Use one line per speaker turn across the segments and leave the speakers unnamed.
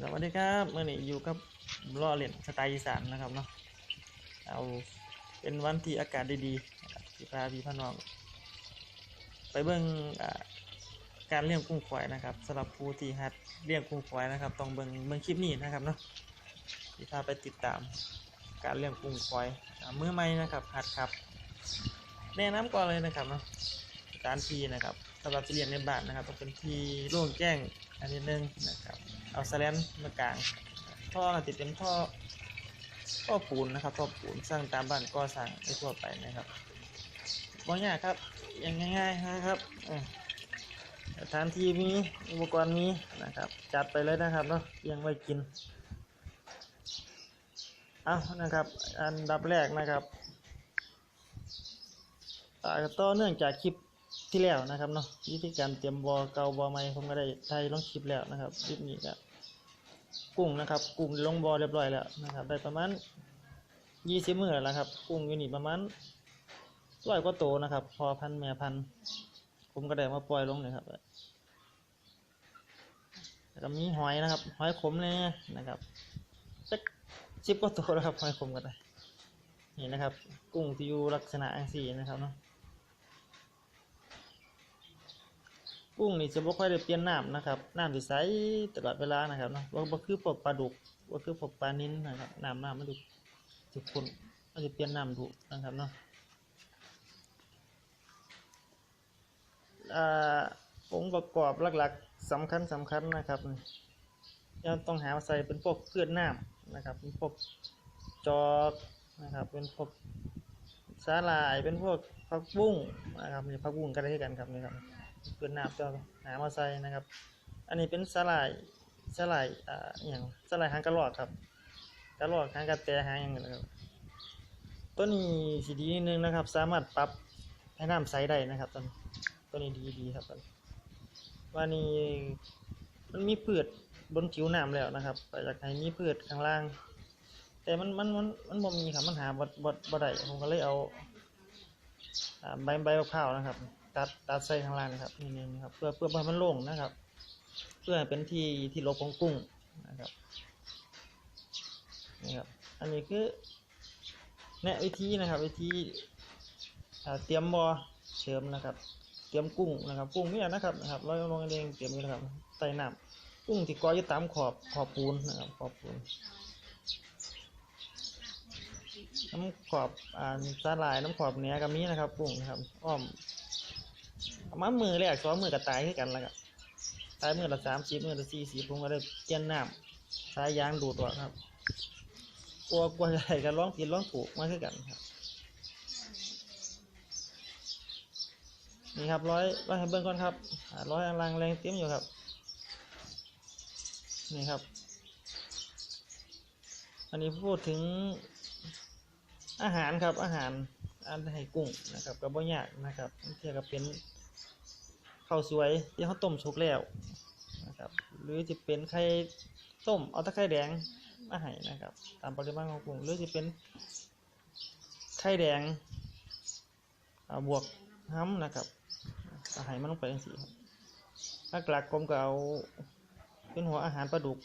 สวัสดีครับเมื่อนี้อยู่กับล่อเล่นสไตล์อีสานนะครับเนาะเอาเป็นวันที่อากาศดีๆนะครับที่พาพี่พน้อง ไปเบิ่งอ่าการเลี้ยงกุ้งฝอยนะครับสำหรับผู้ที่หัดเลี้ยงกุ้งฝอยนะครับ ต้องเบิ่งเบิ่งคลิปนี้นะครับเนาะที่พาไปติดตามการเลี้ยงกุ้งฝอยมือใหม่นะครับหัดครับแนะนำก่อนเลยนะครับเนาะ สถานทีนะครับสำหรับที่เลี้ยงในบานนะครับต้องเป็นที่โล่งแจ้งอันนิดนึงนะครับ เอาสแลนมากลางท่อติดเป็นท่อท่อปูนนะครับท่อปูนสร้างตามบ้านก็สร้างได้ทั่วไปนะครับบ่ยากครับอย่างง่ายๆนะครับเออสถานที่มีอุปกรณ์มีนะครับ จัดไปเลยนะครับเนาะยังไว้กินเอานะครับ อันดับแรกนะครับต่อเนื่องจากคลิป ที่แล้วนะครับเนาะวิธีการเตรียมบอเกาบอไม้ผมก็ได้ไทยลงคลิปแล้วนะครับคลิปนี้ก็กุ้งนะครับ กุ้งลงบอเรียบร้อยแล้วนะครับ ได้ประมาณยี่สิบมือแล้วครับ กุ้งอยู่นี่ประมาณร้อยกว่าโตนะครับ พอพันแม่พันผมก็ได้มาปล่อยลงเลยครับแล้วก็มีหอยนะครับ หอยขมเลยนะครับสักสิบกว่าตัวแล้วครับหอยขมก็ได้นี่นะครับ กุ้งที่อยู่ลักษณะอังสีนะครับเนาะ กุ้งนี่จะบ่ค่อยได้เปลี่ยนน้ำนะครับน้ำสิใสตลอดเวลานะครับเนาะบ่บ่คือพวกปลาดุกบ่คือพวกปลานิ้นนะครับน้ำน้ำมันดุทุกคนมันจะเปลี่ยนน้ำดุนะครับเนาะอ่าองค์ประกอบหลักๆสำคัญสำคัญนะครับยังต้องหามาใส่เป็นพวกพืชน้ำนะครับเป็นพวกจอกนะครับ เป็นพวกสาหร่ายเป็นพวกผักบุ้งนะครับนี่ผักบุ้งก็ได้คือกันครับนี่ครับ เพื่อนน้ำจะหามาใส่นะครับ อันนี้เป็นสลายสลายอ่าอย่างสลายหางกระรอกครับกระรอกหางกระแตหางอย่างเงี้ยนะครับตัวนี้สีดีนิดนึงนะครับ สามารถปรับให้น้ำใสได้นะครับตัวนี้ตัวนี้ดีดีครับตัวนี้ว่านี่มันมีพืชบนผิวน้ำแล้วนะครับก็อยากให้มีพืชข้างล่าง แต่มันมันมันมันบ่มีครับมันหาบ่บ่บ่ได้ผมก็เลยเอาใบใบมะพร้าวนะครับ ตัดตัดใส่ข้างล่างครับนี่นี่นะครับเพื่อเพื่อให้มันโล่งนะครับ เพื่อเป็นที่ที่ลบของกุ้งนะครับนี่ครับอันนี้คือแนะวิธีนะครับ วิธีเตรียมบอเชิมนะครับ เตรียมกุ้งนะครับ กุ้งเนี่ยนะครับนะครับเราลงเองเตรียมอยู่นะครับใส่น้ำกุ้งที่กออยู่ตามขอบขอบปูนนะครับขอบปูนน้ำขอบอ่าสาหร่ายน้ำขอบเนี้ยกับมีนะครับกุ้งนะครับอ้อม เอามามือแรกสองมือกับตายขึ้นกันแล้วครับตายมือละสามสิบมือละสี่สิบผมก็ได้เจียนน้ำสายยางดูดตัวครับกลัวกลัวอะไรกันร้องผิดร้องถูกมาขึ้นกันครับนี่ครับร้อยร้อยให้เบิ้งก่อนครับร้อยอันลังแรงเต็มอยู่ครับนี่ครับ อันนี้พูดถึงอาหารครับอาหารอันให้กุ้งนะครับกับบ่ยากนะครับเทียกับเป็น ข้าวสวยที่เขาต้มสุกแล้วนะครับหรือจะเป็นไข่ต้มเอาแตะไคร่แดงมาให้นะครับ ตามปริมาณของกุ้งหรือจะเป็นไข่แดงบวกห้ำนะครับอาให้มันลงไปจังซี่ครับหลักๆผมก็เอาเป็นหัวอาหารปลาดุก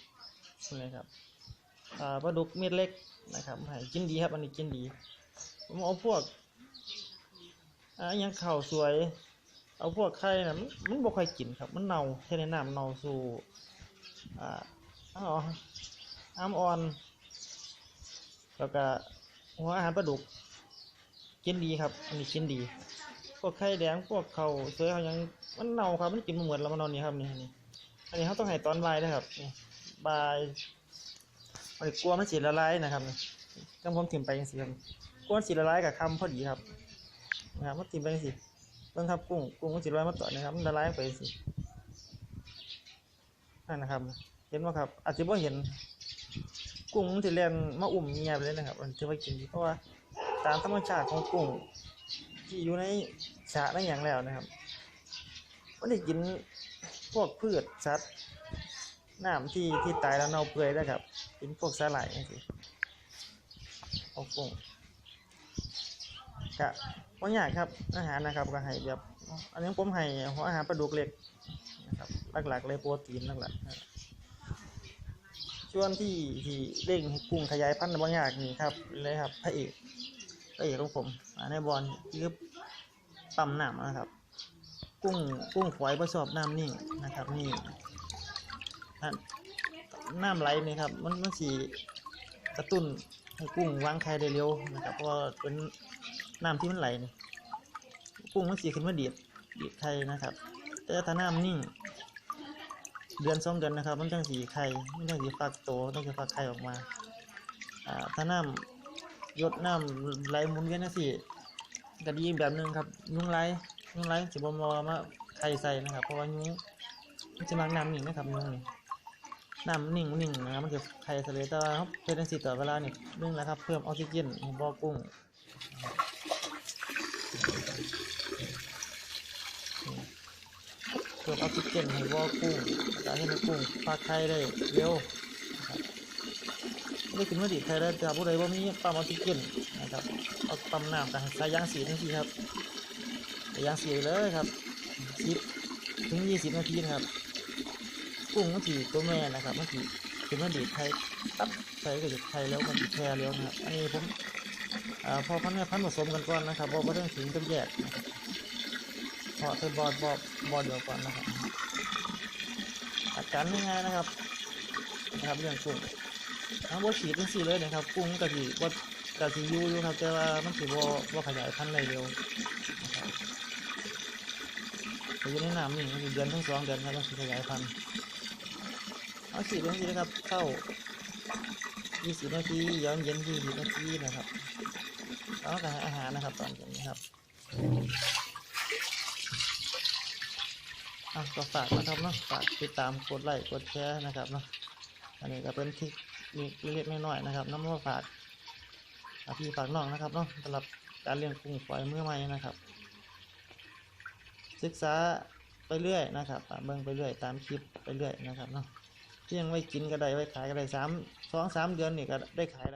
นี่ครับปลาดุกเม็ดเล็กนะครับให้กินดีครับอันนี้กินดีผมเอาพวกอ่ายังข้าวสวย เอาพวกไข่นะมันมันบ่ค่อยกินครับ มันเน่าแค่ในน้ำเน่าสู่อ่าอ๋ออ้ามอ่อน แล้วก็หัวอาหารปลาดุก กินดีครับ อันนี้กินดี พวกไข่แดงพวกเขาวสวยเขายังมันเน่าครับ มันกินบ่หมดแล้วมันนอนนี่ครับนี่นี่อันนี้เขาต้องให้ตอนบ่ายนะครับนี่บ่ายมันกลัวมันสีละลายนะครับก็ผมถิ่มไปยังสิครับกลัวมันสีละลายกับคำพอดีครับนะครับมันถิ่มไปยังสิ บิ่งครับกุ้งกุ้งมันสีละลายมาต่อนะครับมันละลายไปสินั่นนะครับ เห็นไหมครับ อาจจะไม่เห็น กุ้งมันจะเล่นมาอุ่มเงียบเลยนะครับ มันจะไปกินเพราะว่าตามธรรมชาติของกุ้งที่อยู่ในสระนั่นอย่างแล้วนะครับมันได้กินพวกพืชสัตว์น้ำที่ที่ตายแล้วเน่าเปื่อยนะครับเป็นพวกสาหร่ายนี่สิเอากุ้งกะ ว่ายากครับ อาหารนะครับก็ให้แบบ อันนี้ผมให้หัวอาหารปลาดุกเล็กนะครับหลักๆเลยโปรตีนหลักๆนะครับส่วนที่ที่เร่งกุ้งขยายพันธุ์บางอย่างนี่ครับเลยครับพระเอกพระเอกของผมอ่าในบอลคือปั๊มน้ำนะครับ กุ้งกุ้งฝอยประชอบน้ำนิ่งนะครับนี่นั่นน้ำไหลนี่ครับมันมันสีกระตุ้นให้กุ้งวางไข่ได้เร็วนะครับเพราะว่าเป็น น้ำที่มันไหลนี่กุ้งมันสีขึ้นมาดีดดีดไข่นะครับ แต่ถ้าน้ำนิ่ง เดือนสองเดือนนะครับ มันจังสีไข่มันจังสีฟักโตต้องจะฟักไข่ออกมาอ่าถ้าน้ำยดน้ำไหลหมุนเวียนจังซี่ก็ดีอีกแบบหนึงครับ ยุงไหลยุงไหลสิบ่มามาไข่ใส่นะครับ เพราะว่ายุงมันจะมักน้ำนิ่งนะครับยุงนี่น้ำนิ่งนิ่งนะครับมันจะไข่ทะเลแต่ว่าครับเป็นจังซี่ต่อเวลาเนี่หนึงแหละครับ เพิ่มออกซิเจนบ่อกุ้ง พิ่มออกซิเจนให้บ่อกุ้งแล้วก็ให้มันกุ้งฟักไข่ได้เร็วไม่ได้ขึ้นมาดีไข่ได้แต่ผู้ใดว่ามีปั๊มออกซิเจนนะครับเอาปั๊มน้ำกับสายยางสีนี่สิครับสายางสีเลยครับสิบถึงยี่สิบนาทีนะครับกุ้งมันสีตัวแม่นะครับมันสีขึ้นมาดีดไข่ตับใส่ก็จะไข่แล้วมันจะแพร่แล้วนะครับอันนี้ผมอ่าพอพันธุ์แม่พันผสมกันก่อนนะครับเพราะว่าเรื่องถึงกับแยกนะครับาะเป็นบอดบอดบอดเดียวก่อนนะครับอาการง่ายๆนะครับนะครับเรื่องกุ้งทั้งบดฉีดทั้งสี่เลยนะครับกุ้งกะทิบดกะทิยูอยู่ครับแต่ว่ามันถือว่าว่าขยายพันธุ์ได้เร็วนะครับแต่อยังในน้ำนี่มันเดือนทั้งสองเดือนครับมันสิขยายพันธุ์เอาฉีดทั้งสี่นะครับเข้า20นาทีย้อนเย็น20นาทีนะครับแล้วก็ห้อาหารนะครับตอนเย็นนะครับ อะก็ฝากนะครับเนาะฝากติดตามกดไลค์กดแชร์นะครับเนาะอันนี้ก็เป็นทคนิคเล็กๆน้อยๆนะครับน้ำมาฝากอะพี่ฝากน้องนะครับเนาะสำหรับการเลี้ยงกุ้งฝอยเมื่อใหม่นะครับ ศึกษาไปเรื่อยนะครับเบิ่งไปเรื่อยตามคลิปไปเรื่อยนะครับเนาะเพียงไว้กินก็ได้ไว้ขายก็ได้สามสองสามเดือนนี่ก็ได้ขายแล้ว